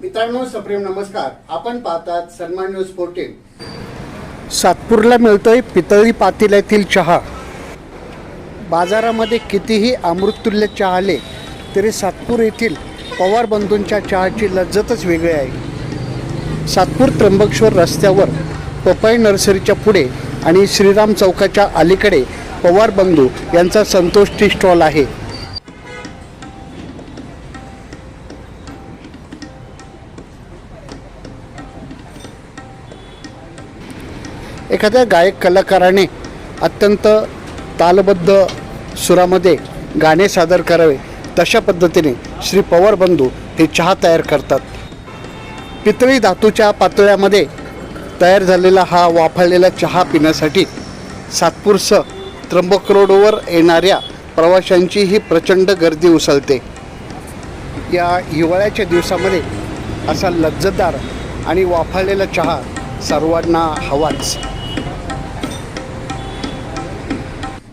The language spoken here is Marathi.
मित्रांनो सप्रेम नमस्कार. आपण पाहतात सन्मान न्यूज फोर्टीन सातपूरला मिळतोय पितळी पातेल्यातील चहा. बाजारामध्ये कितीही अमृततुल्य चहा आले तरी सातपूर येथील पवार बंधूंच्या चहाची लज्जतच वेगळी आहे. सातपूर त्र्यंबकेश्वर रस्त्यावर पपई नर्सरीच्या पुढे आणि श्रीराम चौकाच्या अलीकडे पवार बंधू यांचा संतोष टी स्टॉल आहे. एखाद्या गायक कलाकाराने अत्यंत तालबद्ध सुरामध्ये गाणे सादर करावे तशा पद्धतीने श्री पवार बंधू हे चहा तयार करतात. पितळी धातूच्या पातळ्यामध्ये तयार झालेला हा वाफळलेला चहा पिण्यासाठी सातपूरसह त्र्यंबक रोडवर येणाऱ्या प्रवाशांची ही प्रचंड गर्दी उसळते. या हिवाळ्याच्या दिवसामध्ये असा लज्जतदार आणि वाफळलेला चहा सर्वांना हवाच.